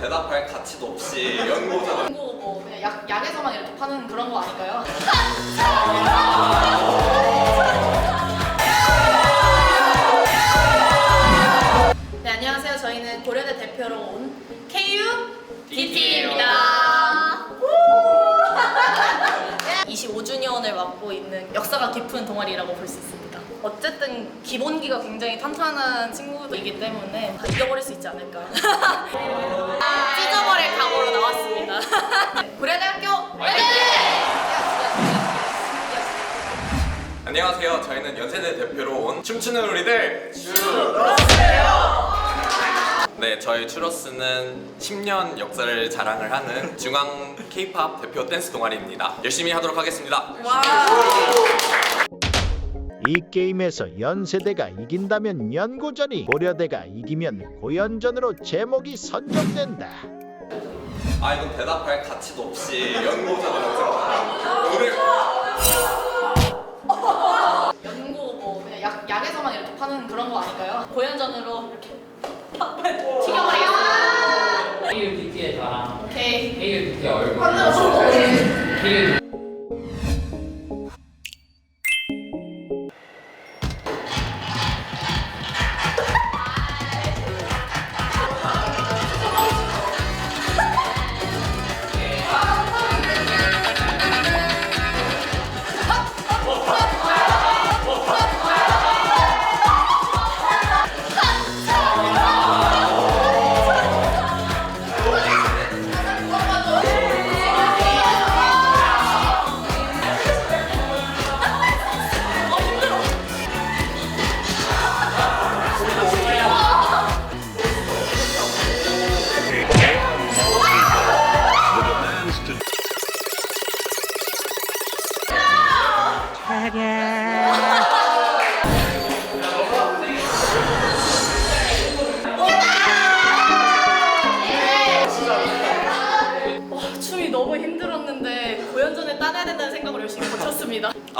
대답할 가치도 없이 연고자 그리고 뭐 그냥 약, 약에서만 이렇게 파는 그런 거 아닌가요? 네 안녕하세요. 저희는 고려대 대표로 온 KU DT입니다. 25주년을 맡고 있는 역사가 깊은 동아리라고 볼 수 있습니다. 어쨌든 기본기가 굉장히 탄탄한 친구이기 때문에 다 이겨버릴 수 있지 않을까. 찢어버릴 각오로 나왔습니다. 네, 고려대학교 화이팅! 안녕하세요 저희는 연세대 대표로 온 춤추는 우리들 네 저희 추러스는 10년 역사를 자랑을 하는 중앙 K-팝 대표 댄스 동아리입니다 열심히 하도록 하겠습니다 이 게임에서 연세대가 이긴다면 연고전이 고려대가 이기면 고연전으로 제목이 선정된다. 아 이건 대답할 가치도 없이 연고자라고 생각합니다 오늘 연고 뭐 그냥 약, 약에서만 이렇게 파는 그런 거 아닌가요? 고연전으로 이렇게 튀겨버리겠습니다. KUDT의 자랑, 오케이. KUDT 얼굴, 하늘로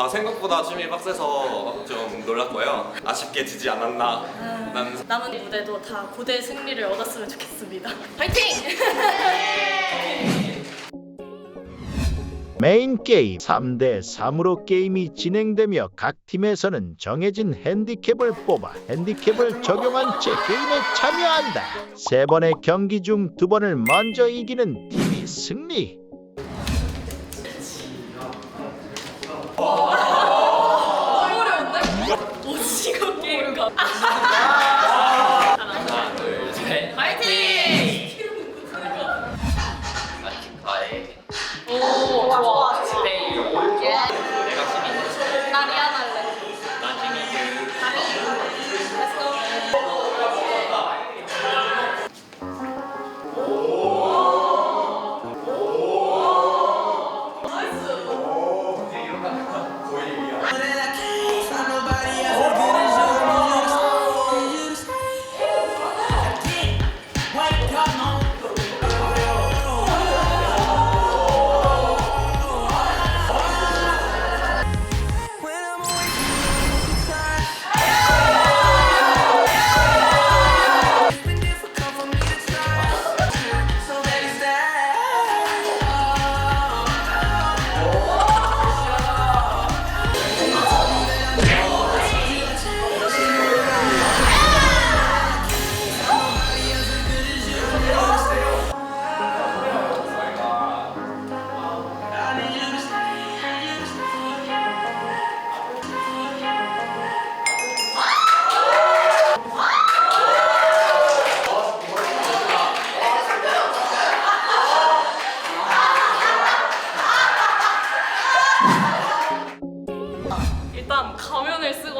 아 생각보다 춤이 빡세서 좀 놀랐고요 아쉽게 지지 않았나 라는 남은 무대도 다 고대 승리를 얻었으면 좋겠습니다. 파이팅! 메인 게임 3대 3으로 게임이 진행되며 각 팀에서는 정해진 핸디캡을 뽑아 핸디캡을 적용한 채 게임에 참여한다. 세 번의 경기 중 두 번을 먼저 이기는 팀이 승리.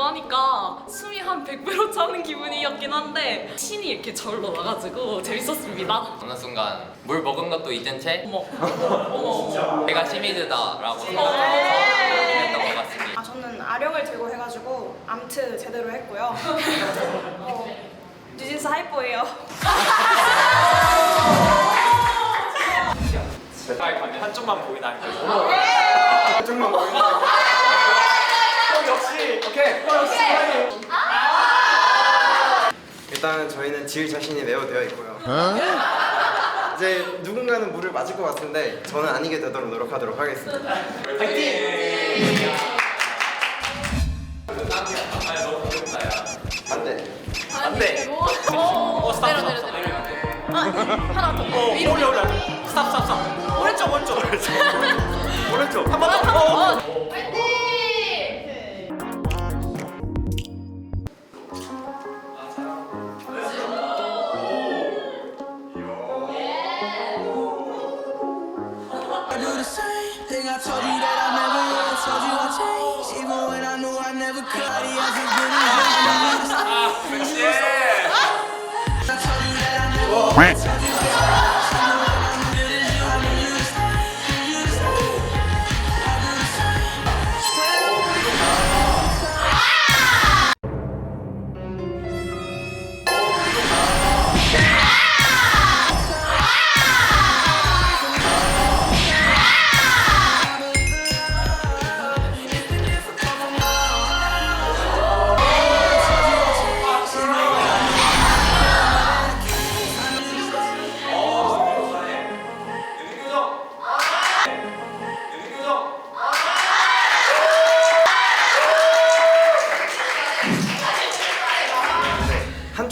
쓰고 하니까 숨이 한 100배로 차는 기분이었긴 한데 신이 이렇게 절로 나가지고 재밌었습니다. 어느 순간 물 먹은 것도 잊은 채 어머, 어머. 내가 시미즈다라고 생각하면서 했던 것 같습니다. 아, 저는 아령을 들고 해가지고 암트 제대로 했고요. 어, 뉴진스 하이퍼예요. 한쪽만 보이나 한쪽만 보이나 어, 역시. 오케이. 어, 역시 일단 저희는 질 자신이 매우 되어 있고요. 이제 누군가는 물을 맞을 것 같은데 저는 아니게 되도록 노력하도록 하겠습니다. 안 돼. 안돼 어, 스탑, 내려 스탑, 내려 스탑. 내려. 아 하나 더. 어 위로 올려 올려. 스탑 스탑 스탑. 오른쪽 오른쪽. 오른쪽. 오른쪽. 한 번 더. 어. Knew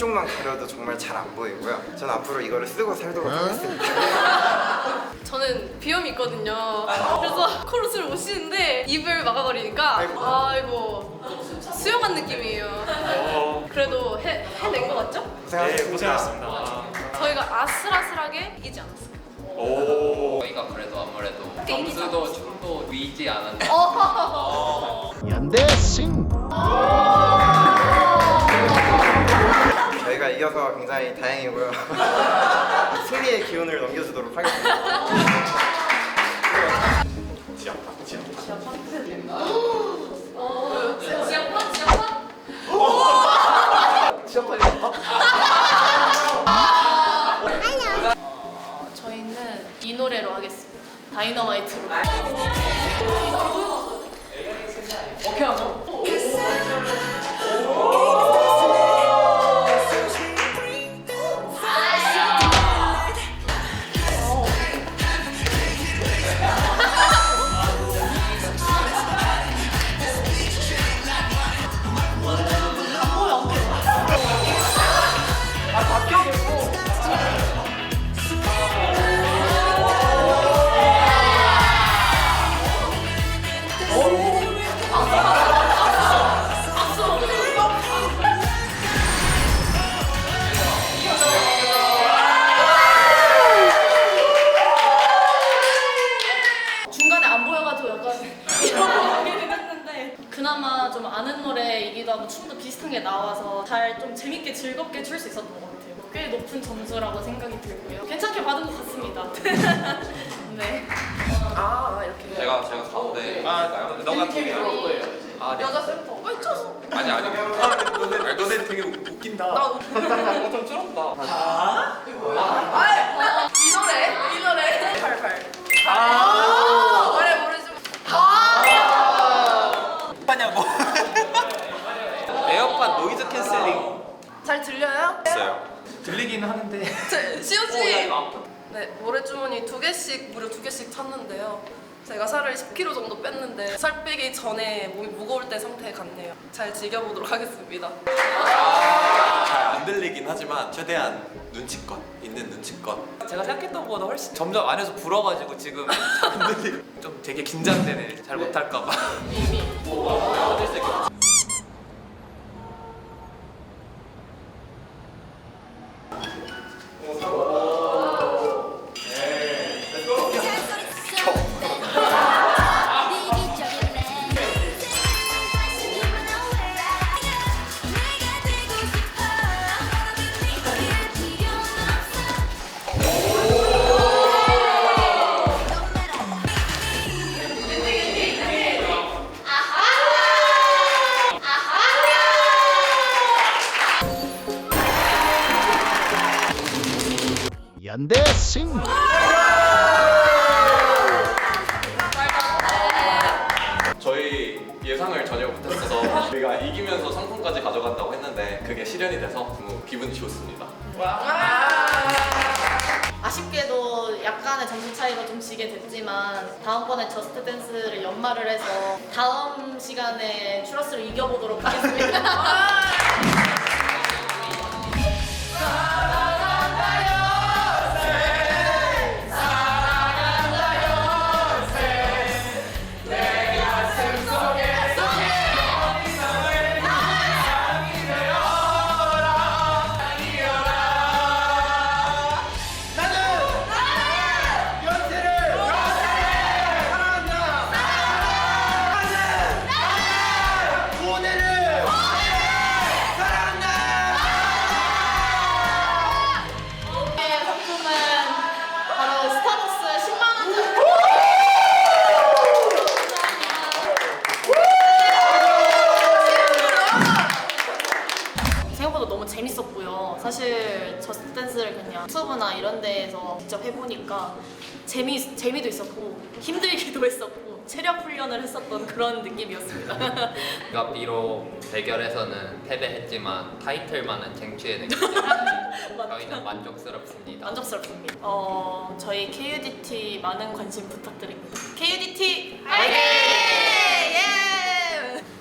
한쪽만 가려도 정말 잘 안 보이고요. 전 앞으로 이거를 쓰고 살도록 하겠습니다. 저는 비염이 있거든요. 그래서 코로 술을 못 쉬는데 입을 막아버리니까 아이고 수영한 느낌이에요. 그래도 해, 해낸 거 같죠? 네 고생하셨습니다. 고생하셨습니다 저희가 아슬아슬하게 이기지 않았어요. 저희가 그래도 아무래도 점수도 춤도 위지 않았는데 연대 승 이겨서 굉장히 다행이고요. 승리의 기운을 넘겨주도록 하겠습니다. 지압파 지압파 지압파? 지압파? 어, 저희는 이 노래로 하겠습니다. 다이너마이트로. 중간에 좀 재밌게 즐겁게 출 수 있었던 것 같아요. 꽤 높은 점수라고 생각이 들고요. 괜찮게 받은 것 같습니다. 네. 아 이렇게 제가 제가 가운데 아 할까요? 너가 팀이 그럴 거예요 아, 네. 여자 센터 왜 쳤어? 아니 아니. 너네 너네 되게 웃긴다. 좀 줄었다 이 노래 이 노래 발발 아 노래 모르지만 하냐고 에어팟 노이즈 캔슬링 잘 들려요? 있어요. 들리긴 하는데 시오지 네 모래주머니 두 개씩 무려 두 개씩 찼는데요 제가 살을 10kg 정도 뺐는데 살 빼기 전에 몸이 무거울 때 상태에 갔네요 잘 즐겨보도록 하겠습니다 잘 안 들리긴 하지만 최대한 눈치껏 있는 눈치껏 제가 생각했던 것보다 훨씬 점점 안에서 불어가지고 지금 좀 되게 긴장되네 잘 못할까봐 연대 승 저희 예상을 전혀 못했어서 저희가 이기면서 상품까지 가져간다고 했는데 그게 실현이 돼서 너무 기분이 좋습니다. 아쉽게도 중간에 점수 차이로 좀 지게 됐지만 다음번에 저스트 댄스를 연말을 해서 다음 시간에 추러스를 이겨보도록 하겠습니다. 그냥 유튜브나 이런 데에서 직접 해보니까 재미 재미도 있었고 힘들기도 했었고 체력 훈련을 했었던 그런 느낌이었습니다. 우리가 비록 대결에서는 패배했지만 타이틀만은 쟁취해냈기 때문에 저희는 만족스럽습니다. 만족스럽습니다. 어, 저희 KUDT 많은 관심 부탁드립니다. KUDT 화이팅! 예!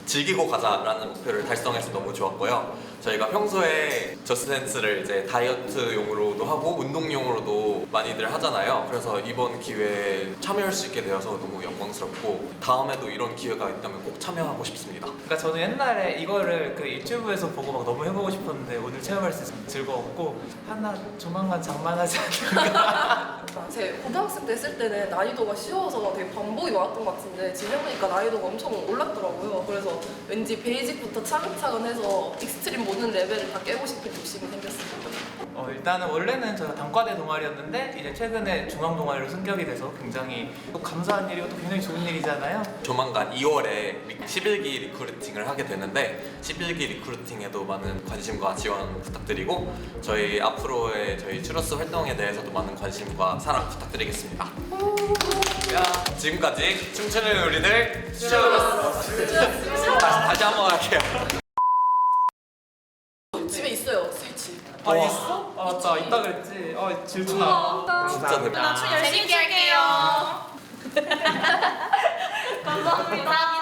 즐기고 가자라는 목표를 달성해서 너무 좋았고요. 저희가 평소에 저스트댄스를 이제 다이어트용으로도 하고 운동용으로도 많이들 하잖아요. 그래서 이번 기회에 참여할 수 있게 되어서 너무 영광스럽고 다음에도 이런 기회가 있다면 꼭 참여하고 싶습니다. 그러니까 저는 옛날에 이거를 그 유튜브에서 보고 막 너무 해보고 싶었는데 오늘 체험할 수 있어서 즐거웠고 하나 조만간 장만하지 않을까 제 고등학생 때 했을 때는 난이도가 쉬워서 되게 반복이 많았던 것 같은데 지금 해보니까 난이도가 엄청 올랐더라고요. 그래서 왠지 베이직부터 차근차근 해서 익스트림 모든 레벨을 다 깨고 싶은 욕심이 생겼습니다. 어, 일단은 원래는 저희가 단과대 동아리였는데 이제 최근에 중앙 동아리로 승격이 돼서 굉장히 또 감사한 일이고 또 굉장히 좋은 일이잖아요 조만간 2월에 11기 리크루팅을 하게 되는데 11기 리크루팅에도 많은 관심과 지원 부탁드리고 저희 앞으로의 저희 추러스 활동에 대해서도 많은 관심과 사랑 부탁드리겠습니다. 야, 지금까지 춤추는 우리들 추러스 다시, 다시 한 번 할게요. 아 있어? 아 맞다 있다 그랬지 아 질투나 진짜 대박. 나춤 열심히 할게요. 감사합니다.